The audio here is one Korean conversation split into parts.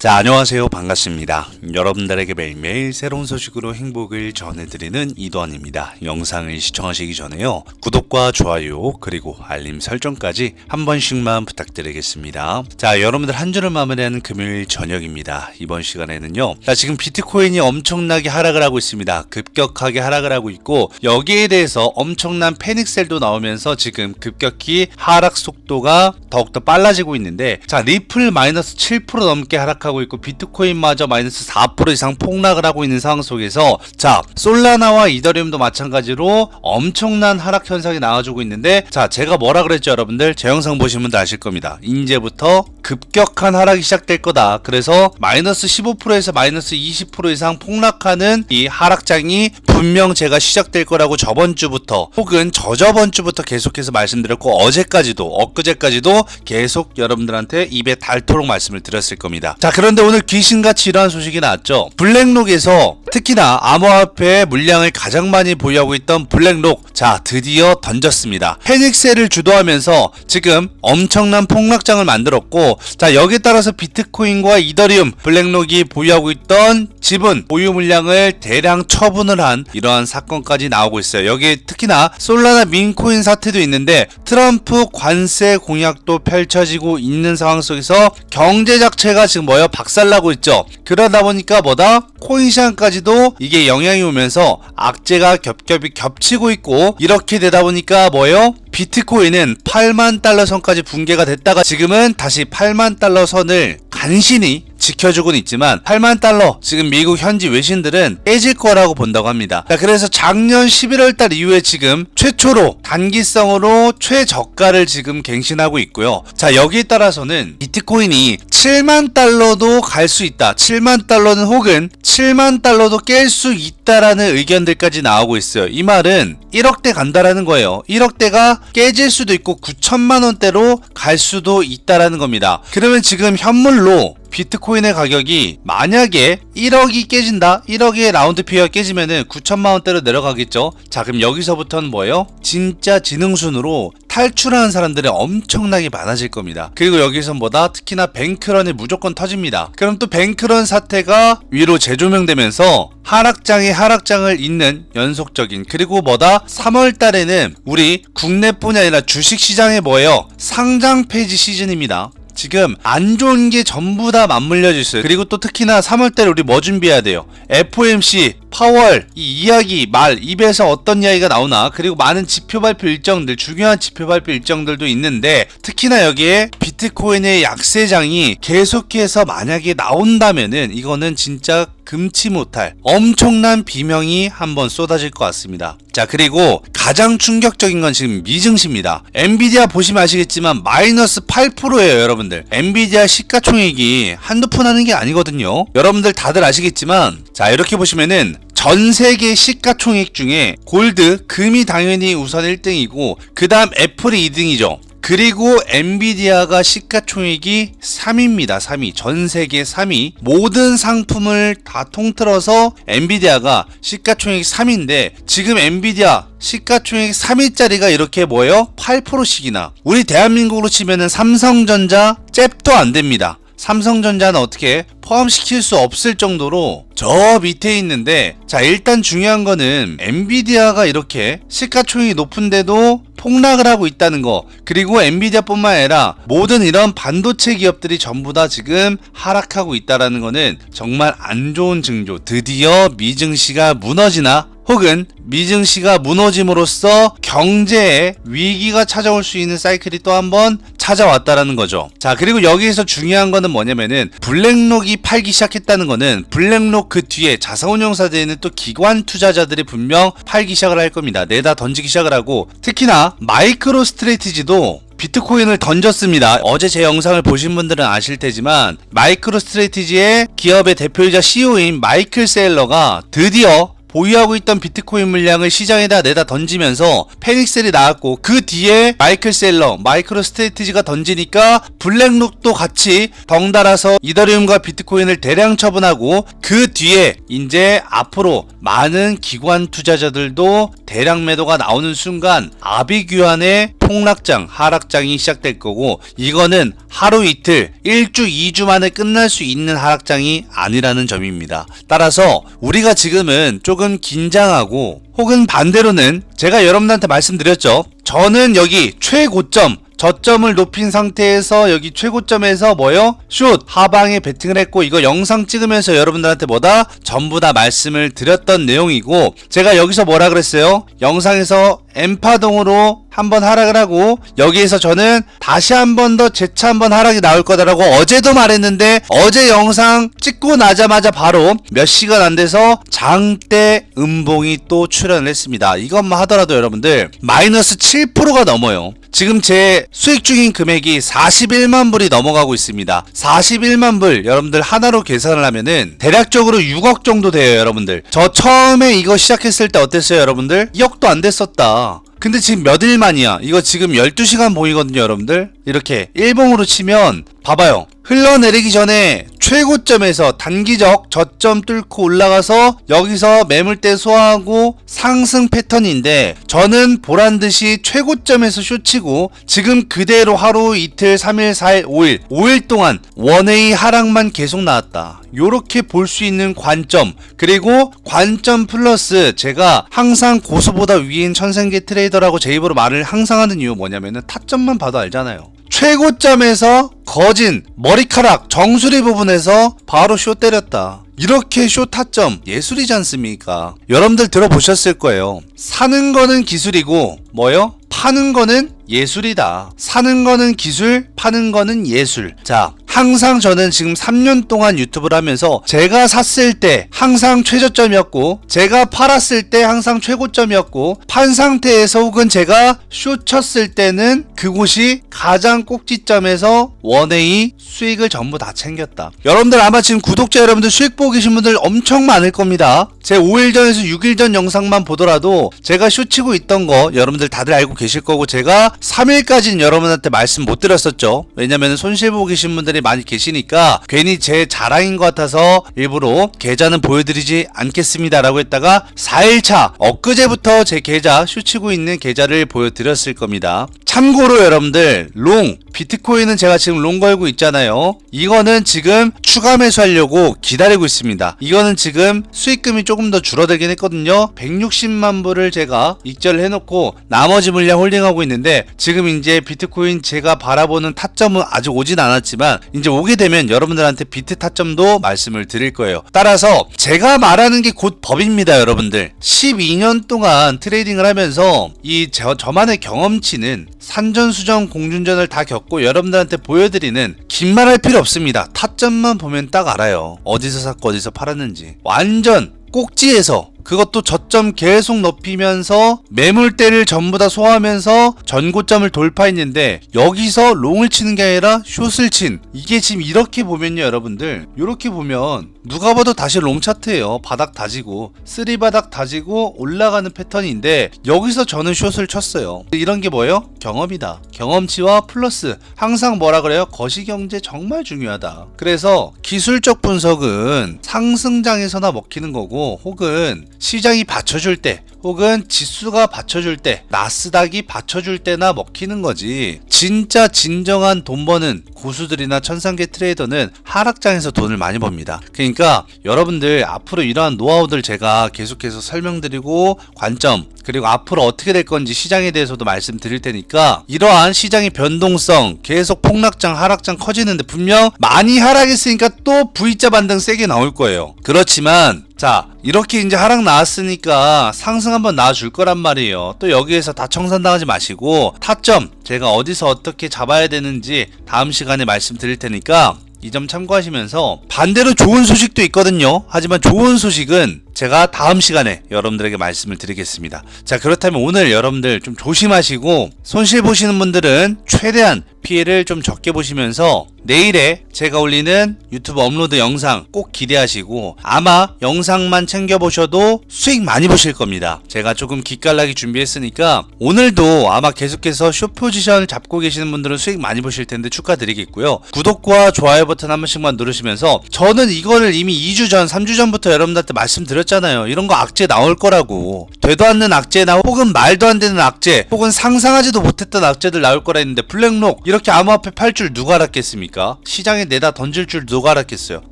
자, 안녕하세요. 반갑습니다. 여러분들에게 매일매일 새로운 소식으로 행복을 전해드리는 이도환입니다. 영상을 시청하시기 전에요. 구독과 좋아요, 그리고 알림 설정까지 한 번씩만 부탁드리겠습니다. 자, 여러분들 한 주를 마무리하는 금요일 저녁입니다. 이번 시간에는요. 자, 지금 비트코인이 엄청나게 하락을 하고 있습니다. 급격하게 하락을 하고 있고, 여기에 대해서 엄청난 패닉셀도 나오면서 지금 급격히 하락 속도가 더욱더 빨라지고 있는데, 자, 리플 마이너스 7% 넘게 하락하고 있고 비트코인마저 마이너스 4% 이상 폭락을 하고 있는 상황 속에서 자 솔라나와 이더리움도 마찬가지로 엄청난 하락 현상이 나와주고 있는데 자 제가 뭐라 그랬죠 여러분들? 제 영상 보시면 다 아실 겁니다. 이제부터 급격한 하락이 시작될 거다. 그래서 마이너스 15%에서 마이너스 20% 이상 폭락하는 이 하락장이 분명 제가 시작될 거라고 저번 주부터 혹은 저저번 주부터 계속해서 말씀드렸고 어제까지도 엊그제까지도 계속 여러분들한테 입에 닳도록 말씀을 드렸을 겁니다. 자 그런데 오늘 귀신같이 이러한 소식이 나왔죠. 블랙록에서 특히나 암호화폐의 물량을 가장 많이 보유하고 있던 블랙록 자 드디어 던졌습니다. 페닉셀을 주도하면서 지금 엄청난 폭락장을 만들었고 자 여기에 따라서 비트코인과 이더리움 블랙록이 보유하고 있던 지분 보유 물량을 대량 처분을 한 이러한 사건까지 나오고 있어요. 여기에 특히나 솔라나 민코인 사태도 있는데 트럼프 관세 공약도 펼쳐지고 있는 상황 속에서 경제 자체가 지금 뭐요 박살나고 있죠. 그러다 보니 까 뭐다 코인 시장까지도 이게 영향이 오면서 악재가 겹겹이 겹치고 있고 이렇게 되다 보니까 뭐예요? 비트코인은 8만 달러 선까지 붕괴가 됐다가 지금은 다시 8만 달러 선을 간신히 지켜주고는 있지만 8만 달러 지금 미국 현지 외신들은 깨질 거라고 본다고 합니다. 자, 그래서 작년 11월 달 이후에 지금 최초로 단기성으로 최저가를 지금 갱신하고 있고요. 자, 여기에 따라서는 비트코인이 7만 달러도 갈 수 있다. 7만 달러는 혹은 7만 달러도 깰 수 있다라는 의견들까지 나오고 있어요. 이 말은 1억대 간다라는 거예요. 1억대가 깨질 수도 있고 9천만 원대로 갈 수도 있다라는 겁니다. 그러면 지금 현물로 비트코인의 가격이 만약에 1억이 깨진다? 1억의 라운드 피어가 깨지면은 9천만 원대로 내려가겠죠? 자, 그럼 여기서부터는 뭐예요? 진짜 지능순으로 탈출하는 사람들이 엄청나게 많아질 겁니다. 그리고 여기서 뭐다? 특히나 뱅크런이 무조건 터집니다. 그럼 또 뱅크런 사태가 위로 재조명되면서 하락장에 하락장을 잇는 연속적인 그리고 뭐다? 3월 달에는 우리 국내뿐이 아니라 주식 시장에 뭐예요? 상장 폐지 시즌입니다. 지금 안 좋은 게 전부 다 맞물려져 있어요. 그리고 또 특히나 3월달에 우리 뭐 준비해야 돼요? FOMC, 파월, 이 이야기, 말, 입에서 어떤 이야기가 나오나, 그리고 많은 지표 발표 일정들, 중요한 지표 발표 일정들도 있는데, 특히나 여기에 비트코인의 약세장이 계속해서 만약에 나온다면은, 이거는 진짜 금치 못할 엄청난 비명이 한번 쏟아질 것 같습니다. 자, 그리고 가장 충격적인 건 지금 미증시입니다. 엔비디아 보시면 아시겠지만 마이너스 8%예요, 여러분들. 엔비디아 시가총액이 한두 푼 하는 게 아니거든요. 여러분들 다들 아시겠지만, 자, 이렇게 보시면은 전 세계 시가총액 중에 골드, 금이 당연히 우선 1등이고, 그 다음 애플이 2등이죠. 그리고 엔비디아가 시가총액이 3위입니다. 3위. 전 세계 3위. 모든 상품을 다 통틀어서 엔비디아가 시가총액 3위인데 지금 엔비디아 시가총액 3위짜리가 이렇게 뭐예요? 8%씩이나. 우리 대한민국으로 치면은 삼성전자 잽도 안 됩니다. 삼성전자는 어떻게 포함시킬 수 없을 정도로 저 밑에 있는데 자 일단 중요한 거는 엔비디아가 이렇게 시가총액이 높은데도 폭락을 하고 있다는 거. 그리고 엔비디아뿐만 아니라 모든 이런 반도체 기업들이 전부 다 지금 하락하고 있다라는 거는 정말 안 좋은 징조 드디어 미증시가 무너지나 혹은 미증시가 무너짐으로써 경제에 위기가 찾아올 수 있는 사이클이 또 한번 찾아왔다라는 거죠. 자, 그리고 여기에서 중요한 거는 뭐냐면은 블랙록이 팔기 시작했다는 거는 블랙록 그 뒤에 자사운용사들에는 또 기관 투자자들이 분명 팔기 시작을 할 겁니다. 내다 던지기 시작을 하고 특히나 마이크로 스트레티지도 비트코인을 던졌습니다. 어제 제 영상을 보신 분들은 아실 테지만 마이크로 스트레티지의 기업의 대표이자 CEO인 마이클 세일러가 드디어 보유하고 있던 비트코인 물량을 시장에다 내다 던지면서 페닉셀이 나왔고 그 뒤에 마이클 셀러, 마이크로 스트레티지가 던지니까 블랙록도 같이 덩달아서 이더리움과 비트코인을 대량 처분하고 그 뒤에 이제 앞으로 많은 기관 투자자들도 대량 매도가 나오는 순간 아비규환의 폭락장, 하락장이 시작될 거고 이거는 하루 이틀, 1주, 2주 만에 끝날 수 있는 하락장이 아니라는 점입니다. 따라서 우리가 지금은 조금 긴장하고 혹은 반대로는 제가 여러분들한테 말씀드렸죠. 저는 여기 최고점 저점을 높인 상태에서 여기 최고점에서 뭐요? 슛 하방에 베팅을 했고 이거 영상 찍으면서 여러분들한테 뭐다? 전부 다 말씀을 드렸던 내용이고 제가 여기서 뭐라 그랬어요? 영상에서 엠파동으로 한번 하락을 하고 여기에서 저는 다시 한 번 더 재차 한 번 하락이 나올 거다라고 어제도 말했는데 어제 영상 찍고 나자마자 바로 몇 시간 안 돼서 장대 음봉이 또 출연을 했습니다. 이것만 하더라도 여러분들 마이너스 7%가 넘어요. 지금 제 수익 중인 금액이 41만 불이 넘어가고 있습니다. 41만 불 여러분들 하나로 계산을 하면은 대략적으로 6억 정도 돼요, 여러분들. 저 처음에 이거 시작했을 때 어땠어요, 여러분들? 2억도 안 됐었다. 근데 지금 몇 일 만이야? 이거 지금 12시간 보이거든요, 여러분들. 이렇게 일봉으로 치면 봐봐요. 흘러내리기 전에 최고점에서 단기적 저점 뚫고 올라가서 여기서 매물대 소화하고 상승 패턴인데 저는 보란 듯이 최고점에서 쇼치고 지금 그대로 하루 이틀 3일 4일 5일 5일 동안 원웨이 하락만 계속 나왔다. 요렇게 볼 수 있는 관점 그리고 관점 플러스 제가 항상 고수보다 위인 천생계 트레이더라고 제 입으로 말을 항상 하는 이유 뭐냐면은 타점만 봐도 알잖아요. 최고점에서 거진 머리카락 정수리 부분에서 바로 쇼 때렸다. 이렇게 쇼 타점 예술이지 않습니까? 여러분들 들어보셨을 거예요. 사는 거는 기술이고 뭐요? 파는 거는 예술이다. 사는 거는 기술, 파는 거는 예술. 자, 항상 저는 지금 3년 동안 유튜브를 하면서 제가 샀을 때 항상 최저점이었고 제가 팔았을 때 항상 최고점이었고 판 상태에서 혹은 제가 쇼 쳤을 때는 그곳이 가장 꼭지점에서 원웨이 수익을 전부 다 챙겼다. 여러분들 아마 지금 구독자 여러분들 수익 보고 계신 분들 엄청 많을 겁니다. 제 5일 전에서 6일 전 영상만 보더라도 제가 쇼 치고 있던 거 여러분들 다들 알고 계실 거고 제가 3일까지는 여러분한테 말씀 못 드렸었죠. 왜냐면 손실 보고 계신 분들이 많이 계시니까 괜히 제 자랑인 것 같아서 일부러 계좌는 보여드리지 않겠습니다라고 했다가 4일차 엊그제부터 제 계좌 쇼치고 있는 계좌를 보여드렸을 겁니다. 참고로 여러분들 롱 비트코인은 제가 지금 롱 걸고 있잖아요. 이거는 지금 추가 매수하려고 기다리고 있습니다. 이거는 지금 수익금이 조금 더 줄어들긴 했거든요. 160만 불을 제가 익절을 해놓고 나머지 물량 홀딩하고 있는데 지금 이제 비트코인 제가 바라보는 타점은 아직 오진 않았지만 이제 오게 되면 여러분들한테 비트 타점도 말씀을 드릴 거예요. 따라서 제가 말하는 게 곧 법입니다, 여러분들. 12년 동안 트레이딩을 하면서 이 저, 저만의 경험치는 산전수전 공중전을 다 겪고 여러분들한테 보여드리는 긴 말 할 필요 없습니다. 타점만 보면 딱 알아요. 어디서 샀고 어디서 팔았는지. 완전 꼭지에서 그것도 저점 계속 높이면서 매물대를 전부 다 소화하면서 전고점을 돌파했는데 여기서 롱을 치는 게 아니라 숏을 친. 이게 지금 이렇게 보면요 여러분들. 이렇게 보면 누가 봐도 다시 롱 차트예요. 바닥 다지고 쓰리 바닥 다지고 올라가는 패턴인데 여기서 저는 숏을 쳤어요. 이런 게 뭐예요? 경험이다. 경험치와 플러스. 항상 뭐라 그래요? 거시경제 정말 중요하다. 그래서 기술적 분석은 상승장에서나 먹히는 거고 혹은 시장이 받쳐줄 때 혹은 지수가 받쳐줄 때 나스닥이 받쳐줄 때나 먹히는 거지. 진짜 진정한 돈 버는 고수들이나 천상계 트레이더는 하락장에서 돈을 많이 법니다. 그러니까 여러분들 앞으로 이러한 노하우들 제가 계속해서 설명드리고 관점 그리고 앞으로 어떻게 될 건지 시장에 대해서도 말씀드릴 테니까 이러한 시장의 변동성 계속 폭락장 하락장 커지는데 분명 많이 하락했으니까 또 V자 반등 세게 나올 거예요. 그렇지만 자 이렇게 이제 하락 나왔으니까 상승 한번 나와줄 거란 말이에요. 또 여기에서 다 청산당하지 마시고 타점 제가 어디서 어떻게 잡아야 되는지 다음 시간에 말씀드릴 테니까 이 점 참고하시면서 반대로 좋은 소식도 있거든요. 하지만 좋은 소식은 제가 다음 시간에 여러분들에게 말씀을 드리겠습니다. 자 그렇다면 오늘 여러분들 좀 조심하시고 손실 보시는 분들은 최대한 피해를 좀 적게 보시면서 내일에 제가 올리는 유튜브 업로드 영상 꼭 기대하시고 아마 영상만 챙겨보셔도 수익 많이 보실 겁니다. 제가 조금 기깔나게 준비했으니까 오늘도 아마 계속해서 쇼 포지션 잡고 계시는 분들은 수익 많이 보실 텐데 축하드리겠고요. 구독과 좋아요 버튼 한 번씩만 누르시면서 저는 이거를 이미 2주 전, 3주 전부터 여러분들한테 말씀드렸 말씀드렸잖아요. 이런 거 악재 나올 거라고. 되도 않는 악재나 혹은 말도 안 되는 악재, 혹은 상상하지도 못했던 악재들 나올 거라 했는데 블랙록 이렇게 암호 화폐 팔 줄 누가 알았겠습니까? 시장에 내다 던질 줄 누가 알았겠어요?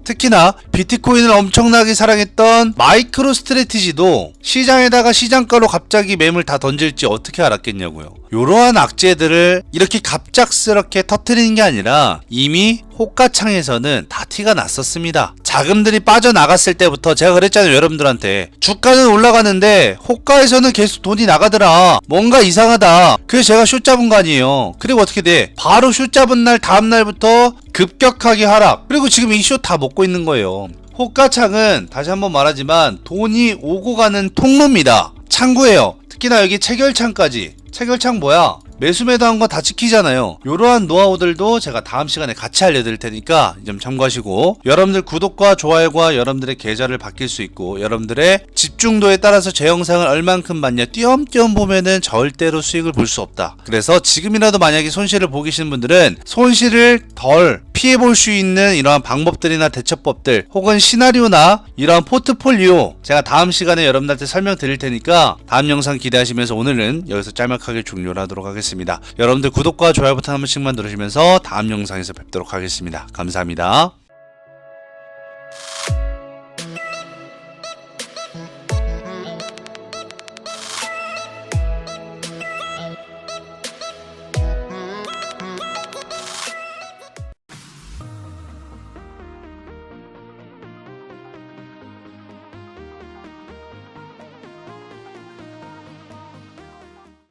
특히나 비트코인을 엄청나게 사랑했던 마이크로 스트레티지도 시장에다가 시장가로 갑자기 매물 다 던질지 어떻게 알았겠냐고요. 이러한 악재들을 이렇게 갑작스럽게 터트리는 게 아니라 이미 호가창에서는 다 티가 났었습니다. 자금들이 빠져나갔을 때부터 제가 그랬잖아요, 여러분들한테. 주가는 올라가는데 호가에서는 계속 돈이 나가더라. 뭔가 이상하다. 그래서 제가 숏 잡은 거 아니에요. 그리고 어떻게 돼? 바로 숏 잡은 날 다음 날부터 급격하게 하락. 그리고 지금 이숏다 먹고 있는 거예요. 호가창은 다시 한번 말하지만 돈이 오고 가는 통로입니다. 창구예요. 특히나 여기 체결창까지. 체결창 뭐야? 매수 매도한 거 다 지키잖아요. 이러한 노하우들도 제가 다음 시간에 같이 알려드릴 테니까 이점 참고하시고 여러분들 구독과 좋아요와 여러분들의 계좌를 바뀔 수 있고 여러분들의 집중도에 따라서 제 영상을 얼만큼 봤냐 띄엄띄엄 보면은 절대로 수익을 볼 수 없다. 그래서 지금이라도 만약에 손실을 보고 계시는 분들은 손실을 덜 피해 볼 수 있는 이러한 방법들이나 대처법들 혹은 시나리오나 이러한 포트폴리오 제가 다음 시간에 여러분들한테 설명드릴 테니까 다음 영상 기대하시면서 오늘은 여기서 짤막하게 종료를 하도록 하겠습니다. 여러분들 구독과 좋아요 버튼 한 번씩만 누르시면서 다음 영상에서 뵙도록 하겠습니다. 감사합니다.